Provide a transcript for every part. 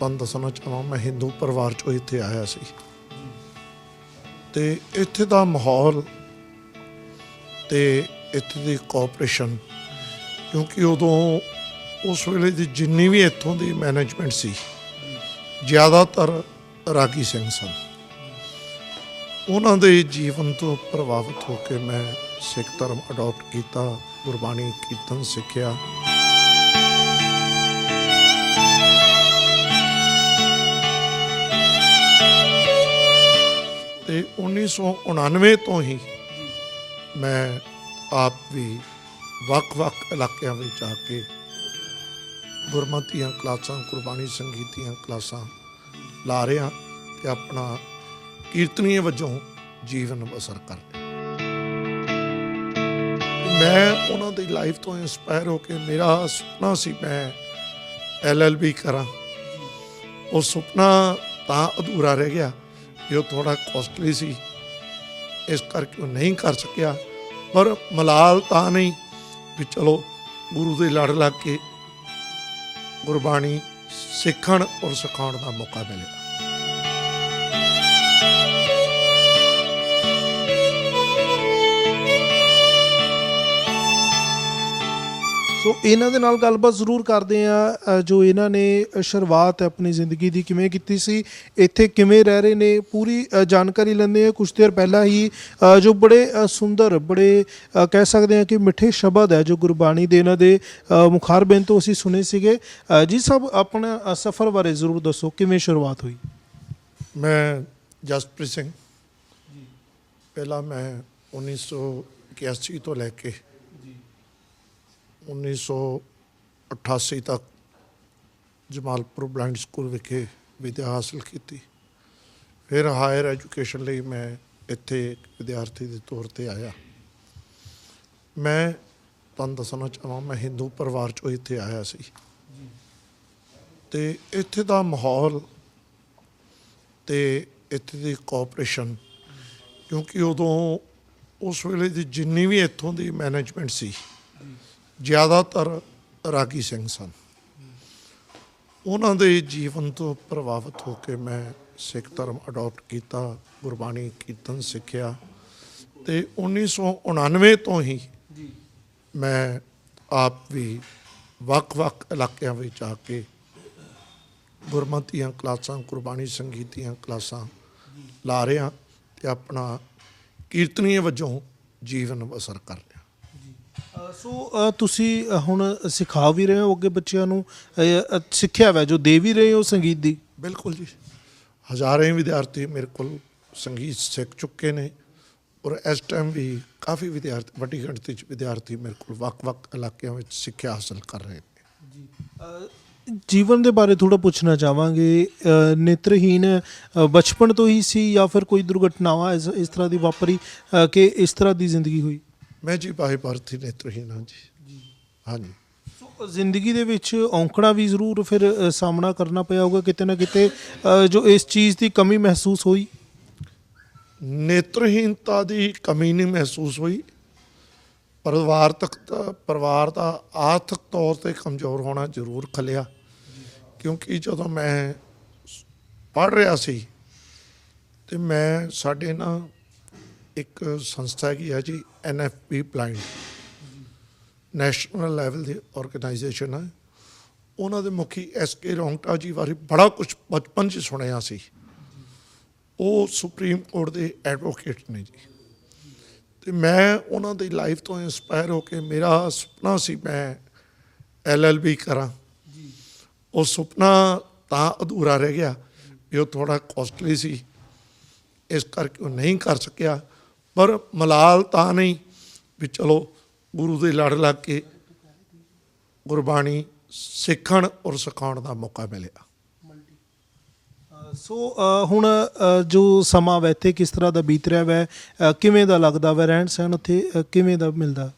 ਤੁਹਾਨੂੰ ਦੱਸਣਾ ਚਾਹਾਂ, ਮੈਂ ਹਿੰਦੂ ਪਰਿਵਾਰ ਚੋਂ ਇੱਥੇ ਆਇਆ ਸੀ। ਤੇ ਇੱਥੇ ਦਾ ਮਾਹੌਲ ਤੇ ਇੱਥੇ ਦੀ ਕੋਆਪਰੇਸ਼ਨ ਕਿਉਂਕਿ ਉਦੋਂ ਉਸ ਵੇਲੇ ਦੀ ਜਿੰਨੀ ਵੀ ਇੱਥੋਂ ਦੀ ਮੈਨੇਜਮੈਂਟ ਸੀ, ਜ਼ਿਆਦਾਤਰ ਰਾਗੀ ਸਿੰਘ ਸਨ। ਉਹਨਾਂ ਦੇ ਜੀਵਨ ਤੋਂ ਪ੍ਰਭਾਵਿਤ ਹੋ ਕੇ ਮੈਂ ਸਿੱਖ ਧਰਮ ਅਡਾਪਟ ਕੀਤਾ, ਗੁਰਬਾਣੀ ਕੀਰਤਨ ਸਿੱਖਿਆ। ਤੇ 1999 ਤੋਂ ਹੀ ਮੈਂ ਆਪ ਵੀ ਵੱਖ-ਵੱਖ ਇਲਾਕਿਆਂ ਵਿੱਚ ਆ ਕੇ ਗੁਰਮਤਿ ਦੀਆਂ ਕਲਾਸਾਂ, ਗੁਰਬਾਣੀ ਸੰਗੀਤ ਦੀਆਂ ਕਲਾਸਾਂ ਲਾ ਰਿਹਾ ਤੇ ਆਪਣਾ ਕੀਰਤਨੀ ਵਜੋਂ ਜੀਵਨ ਬਸਰ ਕਰ ਰਿਹਾ। ਮੈਂ ਉਹਨਾਂ ਦੀ ਲਾਈਫ ਤੋਂ ਇਨਸਪਾਇਰ ਹੋ ਕੇ ਮੇਰਾ ਸੁਪਨਾ ਸੀ, ਮੈਂ ਐਲਐਲਬੀ ਕਰਾਂ। ਉਹ ਸੁਪਨਾ ਤਾਂ ਅਧੂਰਾ ਰਹਿ ਗਿਆ ਕਿ ਉਹ ਥੋੜਾ ਕੋਸਟਲੀ ਸੀ। ਇਸ ਕਰਕੇ ਉਹ ਨਹੀਂ ਕਰ ਸਕਿਆ। ਪਰ ਮਲਾਲ ਤਾਂ ਨਹੀਂ ਵੀ ਚਲੋ ਗੁਰੂ ਦੇ ਲੜ ਲੱਗ ਕੇ ਗੁਰਬਾਣੀ ਸਿੱਖਣ ਔਰ ਸਿਖਾਉਣ ਦਾ ਮੌਕਾ ਮਿਲੇਗਾ ਸੋ ਇਹਨਾਂ ਦੇ ਨਾਲ ਗੱਲਬਾਤ ਜ਼ਰੂਰ ਕਰਦੇ ਆ ਜੋ ਇਹਨਾਂ ਨੇ ਸ਼ੁਰੂਆਤ ਆਪਣੀ ਜ਼ਿੰਦਗੀ ਦੀ ਕਿਵੇਂ ਕੀਤੀ ਸੀ ਇੱਥੇ ਕਿਵੇਂ ਰਹਿ ਰਹੇ ਨੇ ਪੂਰੀ ਜਾਣਕਾਰੀ ਲੈਂਦੇ ਆ ਕੁਝ ਦੇਰ ਪਹਿਲਾਂ ਹੀ ਜੋ ਬੜੇ ਸੁੰਦਰ ਬੜੇ ਕਹਿ ਸਕਦੇ ਆ ਕਿ ਮਿੱਠੇ ਸ਼ਬਦ ਹੈ ਜੋ ਗੁਰਬਾਣੀ ਦੇ ਇਹਨਾਂ ਦੇ ਅ, ਮੁਖਾਰਬਿੰਦ ਤੋਂ ਅਸੀਂ ਸੁਣੇ ਸੀਗੇ। ਜੀ ਸਭ ਆਪਣਾ ਸਫ਼ਰ ਬਾਰੇ ਜ਼ਰੂਰ ਦੱਸੋ ਕਿਵੇਂ ਸ਼ੁਰੂਆਤ ਹੋਈ? ਮੈਂ ਜਸਪ੍ਰੀਤ ਸਿੰਘ। ਪਹਿਲਾਂ ਮੈਂ 1981 ਤੋਂ ਲੈ ਕੇ 1988 ਤੱਕ ਜਮਾਲਪੁਰ ਬਲਾਈਂਡ ਸਕੂਲ ਵਿਖੇ ਵਿਦਿਆ ਹਾਸਲ ਕੀਤੀ। ਫਿਰ ਹਾਇਰ ਐਜੂਕੇਸ਼ਨ ਲਈ ਮੈਂ ਇੱਥੇ ਵਿਦਿਆਰਥੀ ਦੇ ਤੌਰ ਤੇ ਆਇਆ। ਮੈਂ ਤੁਹਾਨੂੰ ਦੱਸਣਾ ਚਾਹਾਂ, ਮੈਂ ਹਿੰਦੂ ਪਰਿਵਾਰ ਚੋਂ ਇੱਥੇ ਆਇਆ ਸੀ। ਤੇ ਇੱਥੇ ਦਾ ਮਾਹੌਲ ਤੇ ਇੱਥੇ ਦੀ ਕੋਆਪਰੇਸ਼ਨ ਕਿਉਂਕਿ ਉਦੋਂ ਉਸ ਵੇਲੇ ਦੀ ਜਿੰਨੀ ਵੀ ਇੱਥੋਂ ਦੀ ਮੈਨੇਜਮੈਂਟ ਸੀ ਜ਼ਿਆਦਾਤਰ ਰਾਗੀ ਸਿੰਘ ਸਨ। ਉਹਨਾਂ ਦੇ ਜੀਵਨ ਤੋਂ ਪ੍ਰਭਾਵਿਤ ਹੋ ਕੇ ਮੈਂ ਸਿੱਖ ਧਰਮ ਅਡਾਪਟ ਕੀਤਾ ਗੁਰਬਾਣੀ ਕੀਰਤਨ ਸਿੱਖਿਆ ਤੇ 1999 ਤੋਂ ਹੀ ਮੈਂ ਆਪ ਵੀ ਵੱਖ-ਵੱਖ ਇਲਾਕਿਆਂ ਵਿੱਚ ਆ ਕੇ ਗੁਰਮਤਿ ਦੀਆਂ ਕਲਾਸਾਂ ਗੁਰਬਾਣੀ ਸੰਗੀਤ ਦੀਆਂ ਕਲਾਸਾਂ ਲਾ ਰਿਹਾ ਤੇ ਆਪਣਾ ਕੀਰਤਨੀਏ ਵਜੋਂ ਜੀਵਨ ਬਸਰ ਕਰ ਰਿਹਾ। ਸੋ ਤੁਸੀਂ ਹੁਣ ਸਿਖਾ ਵੀ ਰਹੇ ਹੋ ਅੱਗੇ ਬੱਚਿਆਂ ਨੂੰ ਸਿੱਖਿਆ ਵਾ ਜੋ ਦੇ ਵੀ ਰਹੇ ਹੋ ਸੰਗੀਤ ਦੀ? ਬਿਲਕੁਲ ਜੀ। ਹਜ਼ਾਰਾਂ ਵਿਦਿਆਰਥੀ ਮੇਰੇ ਕੋਲ ਸੰਗੀਤ ਸਿੱਖ ਚੁੱਕੇ ਨੇ ਔਰ ਇਸ ਟਾਈਮ ਵੀ ਕਾਫੀ ਵਿਦਿਆਰਥੀ ਵੱਡੀ ਗਿਣਤੀ ਚ ਵਿਦਿਆਰਥੀ ਮੇਰੇ ਕੋਲ ਵੱਖ-ਵੱਖ ਇਲਾਕਿਆਂ ਵਿੱਚ ਸਿੱਖਿਆ ਹਾਸਲ ਕਰ ਰਹੇ ਨੇ। ਜੀਵਨ ਦੇ ਬਾਰੇ ਥੋੜਾ ਪੁੱਛਣਾ ਚਾਹਾਂਗੇ ਨੇਤਰਹੀਨ ਬਚਪਨ ਤੋਂ ਹੀ ਸੀ ਜਾਂ ਫਿਰ ਕੋਈ ਦੁਰਘਟਨਾਵਾਂ ਇਸ ਤਰ੍ਹਾਂ ਦੀ ਵਾਪਰੀ ਕਿ ਇਸ ਤਰ੍ਹਾਂ ਦੀ ਜ਼ਿੰਦਗੀ ਹੋਈ? ਮੈਂ ਜੀ ਬਾਹੇ ਭਾਰਤੀ ਨੇਤਰਹੀਨ ਹਾਂ ਜੀ। ਹਾਂਜੀ। ਸੋ ਜ਼ਿੰਦਗੀ ਦੇ ਵਿੱਚ ਔਂਕੜਾ ਵੀ ਜ਼ਰੂਰ ਫਿਰ ਸਾਹਮਣਾ ਕਰਨਾ ਪਿਆ ਹੋਊਗਾ ਕਿਤੇ ਨਾ ਕਿਤੇ ਜੋ ਇਸ ਚੀਜ਼ ਦੀ ਕਮੀ ਮਹਿਸੂਸ ਹੋਈ? ਨੇਤਰਹੀਨਤਾ ਦੀ ਕਮੀ ਨਹੀਂ ਮਹਿਸੂਸ ਹੋਈ। ਪਰਿਵਾਰ ਤੱਕ ਪਰਿਵਾਰ ਦਾ ਆਰਥਿਕ ਤੌਰ ਤੇ ਕਮਜ਼ੋਰ ਹੋਣਾ ਜ਼ਰੂਰ ਖਲਿਆ। ਕਿਉਂਕਿ ਜਦੋਂ ਮੈਂ ਪੜ ਰਿਹਾ ਸੀ ਤੇ ਮੈਂ ਸਾਡੇ ਨਾ ਇੱਕ ਸੰਸਥਾ ਹੈਗੀ ਹੈ ਜੀ ਐਨਐਫਪੀ ਬਲਾਈਂਡ ਨੈਸ਼ਨਲ ਲੈਵਲ ਦੀ ਆਰਗੇਨਾਈਜੇਸ਼ਨ ਹੈ ਉਹਨਾਂ ਦੇ ਮੁਖੀ ਐਸਕੇ ਰੌਂਗਟਾ ਜੀ ਬਾਰੇ ਬੜਾ ਕੁਝ ਬਚਪਨ 'ਚ ਸੁਣਿਆ ਸੀ। ਉਹ ਸੁਪਰੀਮ ਕੋਰਟ ਦੇ ਐਡਵੋਕੇਟ ਨੇ ਜੀ। ਤੇ ਮੈਂ ਉਹਨਾਂ ਦੀ ਲਾਈਫ ਤੋਂ ਇਨਸਪਾਇਰ ਹੋ ਕੇ ਮੇਰਾ ਸੁਪਨਾ ਸੀ ਮੈਂ ਐਲਐਲਬੀ ਕਰਾਂ। ਉਹ ਸੁਪਨਾ ਤਾਂ ਅਧੂਰਾ ਰਹਿ ਗਿਆ ਵੀ ਉਹ ਥੋੜਾ ਕੋਸਟਲੀ ਸੀ। ਇਸ ਕਰਕੇ ਉਹ ਨਹੀਂ ਕਰ ਸਕਿਆ। ਪਰ ਮਲਾਲ ਤਾਂ ਨਹੀਂ ਵੀ ਚਲੋ ਗੁਰੂ ਦੇ ਲੜ ਲੱਗ ਕੇ ਗੁਰਬਾਣੀ ਸਿੱਖਣ ਔਰ ਸਿਖਾਉਣ ਦਾ ਮੌਕਾ ਮਿਲਿਆ। ਸੋ ਹੁਣ ਜੋ ਸਮਾਂ ਵੈ ਇੱਥੇ ਕਿਸ ਤਰ੍ਹਾਂ ਦਾ ਬੀਤ ਰਿਹਾ ਵੈ ਕਿਵੇਂ ਦਾ ਲੱਗਦਾ ਵੈ ਰਹਿਣ ਸਹਿਣ ਉੱਥੇ ਕਿਵੇਂ ਦਾ ਮਿਲਦਾ?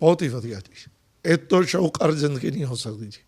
ਬਹੁਤ ਹੀ ਵਧੀਆ ਜੀ। ਇਹ ਤੋਂ ਸ਼ੌਕਾਰ ਜ਼ਿੰਦਗੀ ਨਹੀਂ ਹੋ ਸਕਦੀ ਜੀ।